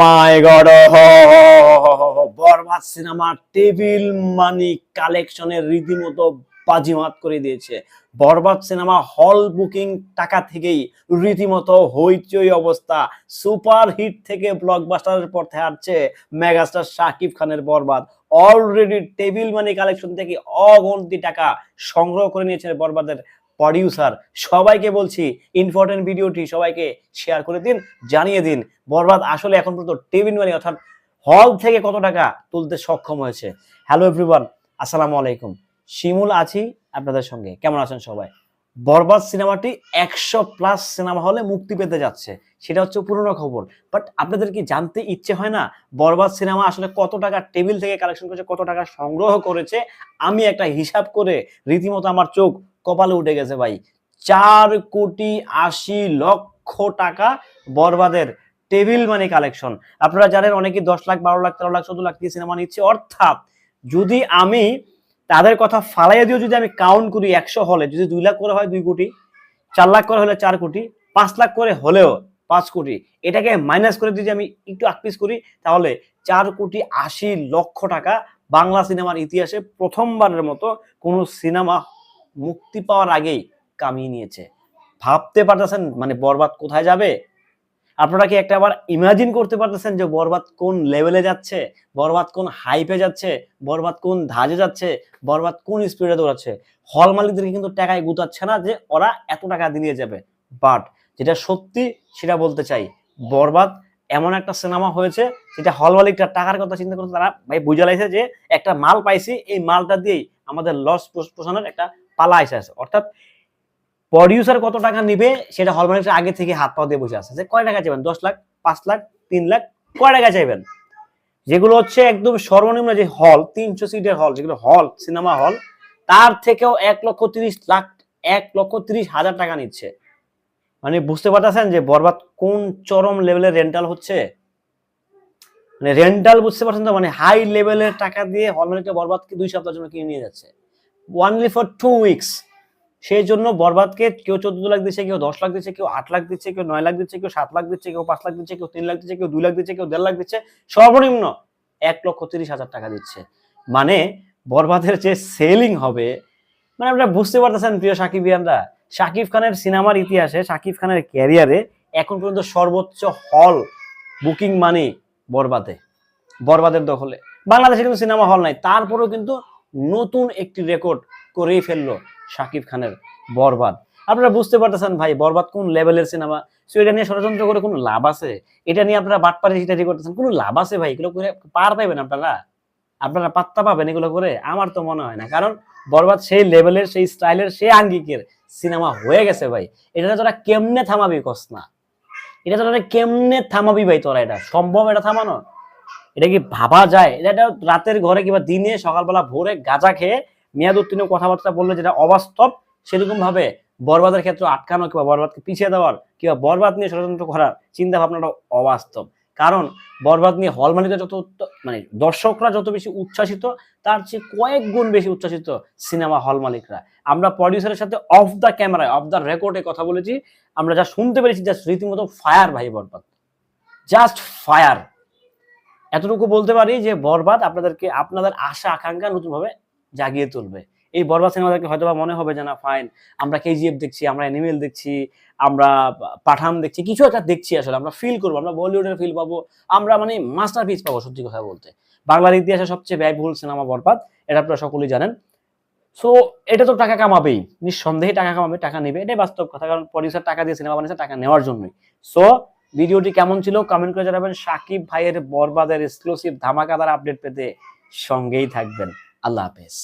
My god Borbaad cinema table money কালেকশনের রীতিমতো বাজিমাত করে দিয়েছে। বরবাদ সিনেমা হল বুকিং টাকা থেকেই রীতিমতো হইচই অবস্থা। সুপার হিট থেকে ব্লকবাস্টারের পর হাঁটছে মেগাস্টার শাকিব খানের Borbaad. Already table money collection থেকে অগন্তি টাকা সংগ্রহ করে নিয়েছে বরবাদের প্রডিউসার সবাইকে বলছি ইম্পর্টেন্ট ভিডিওটি সবাইকে শেয়ার করে দিন, জানিয়ে দিন। বরবাদ আসলে এখন পর্যন্ত টেবিল মানি অর্থাৎ হল থেকে কত টাকা তুলতে সক্ষম হয়েছে। হ্যালো এভরিওয়ান আসসালামু আলাইকুম। শিমুল আছি আপনাদের সঙ্গে। কেমন আছেন সবাই? বরবাদ সিনেমাটি একশো প্লাস সিনেমা হলে মুক্তি পেতে যাচ্ছে। সেটা হচ্ছে পুরনো খবর। বাট আপনাদের কি জানতে ইচ্ছে হয় না? বরবাদ সিনেমা আসলে কত টাকা টেবিল থেকে কালেকশন করেছে, কত টাকা সংগ্রহ করেছে? আমি একটা হিসাব করে রীতিমতো আমার চোখ কপালে উঠে গেছে ভাই। চার কোটি আশি লক্ষ টাকা বরবাদের টেবিল মানি কালেকশন। আপনারা জানেন অনেকে দশ লাখ, বারো লাখ, তেরো লাখ, চোদ্দ লাখ দিয়ে সিনেমা নিচ্ছে। অর্থাৎ যদি আমি তাদের কথা ফালাইয়া দিয়েও যদি আমি কাউন্ট করি একশো হলে, যদি দুই লাখ করে হয় দুই কোটি, চার লাখ করে হলে চার কোটি, পাঁচ লাখ করে হলেও পাঁচ কোটি, এটাকে মাইনাস করে যদি আমি একটু আকপিস করি, তাহলে চার কোটি আশি লক্ষ টাকা বাংলা সিনেমার ইতিহাসে প্রথমবারের মতো কোনো সিনেমা মুক্তি পাওয়ার আগেই কামিয়ে নিয়েছে। ভাবতে পারতেছেন মানে বরবাদ কোথায় যাবে? আপনারা কি একটা আবার ইমাজিন করতে পারতেছেন যে বরবাদ কোন লেভেলে যাচ্ছে? বরবাদ কোন হাইপে যাচ্ছে? বরবাদ কোন ধাজে যাচ্ছে? বরবাদ কোন স্পিডে দৌড়াচ্ছে? হল মালিকদেরকে কিন্তু টাকায় গুতাচ্ছে না যে ওরা এত টাকা দিয়ে যাবে। বাট যেটা সত্যি সেটা বলতে চাই, বরবাদ এমন একটা সিনেমা হয়েছে যেটা হল মালিকটা টাকার কথা চিন্তা করতে তারা ভাই বুঝে লাইছে যে একটা মাল পাইছি, এই মালটা দিয়েই আমাদের লস পোষণের একটা পালা এসে আছে। অর্থাৎ প্রডিউসার কত টাকা নিবে, সেটা হল মালিকটা আগে থেকে হাত পা দিয়ে বসে আছে। যে কয় টাকা চাইবেন? দশ লাখ, পাঁচ লাখ, তিন লাখ, কয় টাকা চাইবেন? যেগুলো হচ্ছে একদম সর্বনিম্ন যে হল তিনশো সিটের হল যেগুলো হল সিনেমা হল তার থেকেও এক লক্ষ তিরিশ লাখ, এক লক্ষ তিরিশ হাজার টাকা নিচ্ছে। মানে বুঝতে পারতেছেন যে বরবাদ কোন চরম লেভেলের রেন্টাল হচ্ছে? মানে রেন্টাল বুঝতে পারছেন তো? মানে হাই লেভেলের টাকা দিয়ে হল মালিকটা বরবাদকে দুই সপ্তাহের জন্য কিনে নিয়ে যাচ্ছে। ওয়ানলি ফর টু উইকস সেই জন্য বরবাদকে কেউ চোদ্দ লাখ দিচ্ছে, কেউ দশ লাখ দিচ্ছে, কেউ আট লাখ দিচ্ছে, কেউ নয় লাখ দিচ্ছে, কেউ সাত লাখ দিচ্ছে, কেউ পাঁচ লাখ দিচ্ছে, কেউ তিন লাখ দিচ্ছে, কেউ দুই লাখ দিচ্ছে, কেউ দেড় লাখ দিচ্ছে, সর্বনিম্ন এক লক্ষ তিরিশ হাজার টাকা দিচ্ছে। মানে বরবাদের যে সেলিং হবে মানে আপনারা বুঝতে পারতেছেন প্রিয় সাকিবিয়ানরা শাকিব খানের সিনেমার ইতিহাসে শাকিব খানের ক্যারিয়ারে এখন পর্যন্ত সর্বোচ্চ হল বুকিং মানি বরবাদে, বরবাদের দখলে। বাংলাদেশে কিন্তু সিনেমা হল নাই, তারপরেও কিন্তু নতুন একটি রেকর্ড করেই ফেলল শাকিব খানের বরবাদ। আপনারা বুঝতে পারতেছেন ভাই, বরবাদ কোন লেভেলের সিনেমা সো এটা নিয়ে ষড়যন্ত্র করে কোনো লাভ আছে? এটা নিয়ে আপনারা বাটপারি চিটারি করতেছেন, কোনো লাভ আছে ভাই? এগুলো করে পার পাইবেন আপনারা? আপনারা পাত্তা পাবেন এগুলো করে? আমার তো মনে হয় না, কারণ বরবাদ সেই লেভেলের সেই স্টাইলের সেই আঙ্গিকের সিনেমা হয়ে গেছে ভাই। এটা তোরা কেমনে থামাবি কস না? এটা তোরা কেমনে থামাবি ভাই তোরা এটা? সম্ভব এটা থামানো এটা কি ভাবা যায়? এটা রাতের ঘরে কিংবা দিনে সকালবেলা ভোরে গাঁজা খেয়ে মেয়াদ উত্তীর্ণ কথাবার্তা বললে যেটা অবাস্তব সেরকম ভাবে বরবাদের ক্ষেত্রে আটকানো কিংবা বরবাদকে পিছিয়ে দেওয়ার কিংবা বরবাদ নিয়ে ষড়যন্ত্র করার চিন্তা ভাবনাটা অবাস্তব। কারণ বরবাদ নিয়ে হল যত মানে দর্শকরা যত বেশি উচ্ছ্বাসিত, তার চেয়ে কয়েক গুণ বেশি উচ্ছ্বাসিত সিনেমা হল মালিকরা। আমরা প্রডিউসারের সাথে অফ দ্য ক্যামেরায় অফ দ্য রেকর্ডে কথা বলেছি। আমরা যা শুনতে পেরেছি জাস্ট রীতিমতো ফায়ার ভাই বরবাদ। জাস্ট ফায়ার এতটুকু বলতে পারি যে বরবাদ আপনাদেরকে, আপনাদের আশা, আকাঙ্ক্ষা নতুনভাবে জাগিয়ে তুলবে। এই বরবাদ সিনেমা দেখলে হয়তো বা মনে হবে যে, না ফাইন আমরা কেজিএফ দেখছি, আমরা অ্যানিমেল দেখছি, আমরা পাঠান দেখছি, কিছু একটা দেখছি আসলে, আমরা ফিল করব, আমরা বলিউডের ফিল পাবো, আমরা মানে মাস্টার পিস পাবো সত্যি কথা বলতে। বাংলার ইতিহাসে সবচেয়ে ব্যয়বহুল সিনেমা বরবাদ, এটা আপনারা সকলেই জানেন। সো এটা তো টাকা কামাবেই, নিঃসন্দেহে টাকা কামাবে, টাকা নেবে, এটাই বাস্তব কথা, কারণ প্রডিউসার টাকা দিয়ে সিনেমা বানিয়েছে, টাকা নেওয়ার জন্যই। সো ভিডিওটি কেমন ছিল? কমেন্ট করে জানাবেন। সাকিব ভাইয়ের বরবাদের এক্সক্লুসিভ ধামাকাদার আপডেট পেতে সঙ্গেই থাকবেন। আল্লাহ হাফেজ।